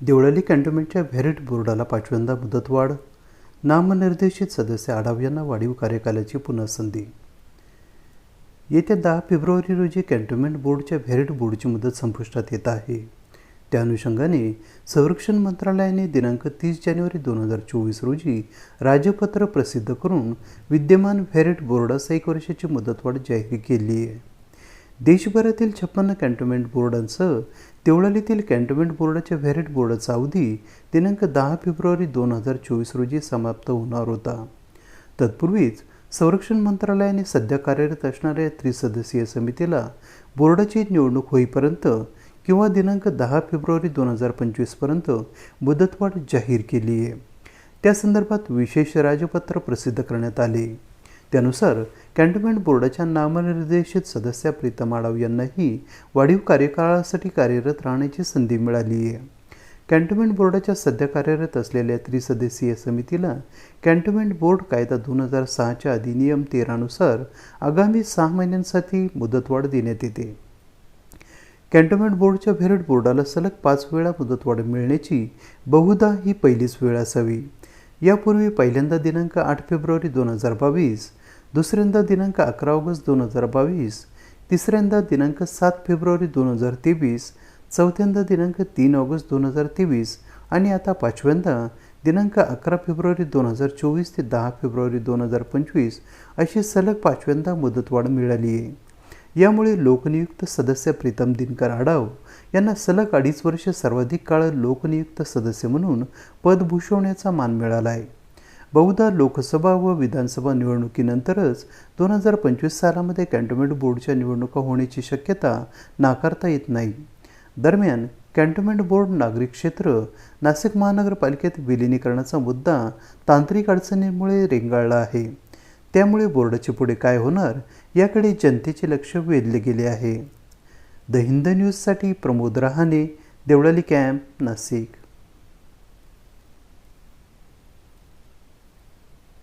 देवळाली कॅन्टोन्मेंटच्या व्हेरिट बोर्डाला पाचव्यांदा मुदतवाढ. नामनिर्देशित सदस्य आढाव यांना वाढीव कार्यकालाची पुन्हा संधी येत्या दहा फेब्रुवारी रोजी कॅन्टोन्मेंट बोर्डच्या व्हेरिट बोर्डची मुदत संपुष्टात येत आहे. त्या अनुषंगाने संरक्षण मंत्रालयाने दिनांक तीस जानेवारी दोन हजार चोवीस रोजी राजपत्र प्रसिद्ध करून विद्यमान व्हेरिट बोर्डास एक वर्षाची मुदतवाढ जाहीर केली आहे देशभरातील छप्पन्न कॅन्टोन्मेंट बोर्डांसह देवळालीतील कॅन्टोन्मेंट बोर्डाच्या व्हॅरेट बोर्डाचा अवधी दिनांक दहा फेब्रुवारी दोन हजार चोवीस रोजी समाप्त होणार होता. तत्पूर्वीच संरक्षण मंत्रालयाने सध्या कार्यरत असणाऱ्या त्रिसदस्यीय समितीला बोर्डाची निवडणूक होईपर्यंत किंवा दिनांक दहा फेब्रुवारी दोन हजार पंचवीसपर्यंत मुदतवाढ जाहीर केली आहे त्या संदर्भात विशेष राजपत्र प्रसिद्ध करण्यात आले. त्यानुसार कॅन्टोन्मेंट बोर्डाच्या नामनिर्देशित सदस्य प्रीतम आडाव यांनाही वाढीव कार्यकाळासाठी कार्यरत राहण्याची संधी मिळाली आहे. कॅन्टोन्मेंट बोर्डाच्या सध्या कार्यरत असलेल्या त्रिसदस्यीय समितीला कॅन्टोन्मेंट बोर्ड कायदा दोन हजार सहाच्या अधिनियम तेरानुसार आगामी सहा महिन्यांसाठी मुदतवाढ देण्यात येते. कॅन्टोन्मेंट बोर्डच्या व्हेरिट बोर्डाला सलग पाच वेळा मुदतवाढ मिळण्याची बहुधा ही पहिलीच वेळ असावी. यापूर्वी पहिल्यांदा दिनांक आठ फेब्रुवारी दोन हजार बावीस दुसऱ्यांदा दिनांक अकरा ऑगस्ट दोन हजार बावीस तिसऱ्यांदा दिनांक सात फेब्रुवारी दोन हजार तेवीस चौथ्यांदा दिनांक तीन ऑगस्ट दोन हजार तेवीस आणि आता पाचव्यांदा दिनांक अकरा फेब्रुवारी दोन हजार चोवीस ते दहा फेब्रुवारी दोन हजार पंचवीस अशी सलग पाचव्यांदा मुदतवाढ मिळाली. आहे यामुळे लोकनियुक्त सदस्य प्रीतम दिनकर आडाव यांना सलग अडीच वर्ष सर्वाधिक काळ लोकनियुक्त सदस्य म्हणून पद भूषवण्याचा मान मिळाला आहे. बहुधा लोकसभा व विधानसभा निवडणुकीनंतरच दोन हजार पंचवीस सालामध्ये कॅन्टोन्मेंट बोर्डच्या निवडणुका होण्याची शक्यता नाकारता येत नाही. दरम्यान कॅन्टोन्मेंट बोर्ड नागरिक क्षेत्र नाशिक महानगरपालिकेत विलिनीकरणाचा मुद्दा तांत्रिक अडचणीमुळे रेंगाळला आहे. त्यामुळे बोर्डाचे पुढे काय होणार याकडे जनतेचे लक्ष वेधले गेले आहे. द हिंद न्यूजसाठी प्रमोद रहाणे देवळाली कॅम्प नाशिक.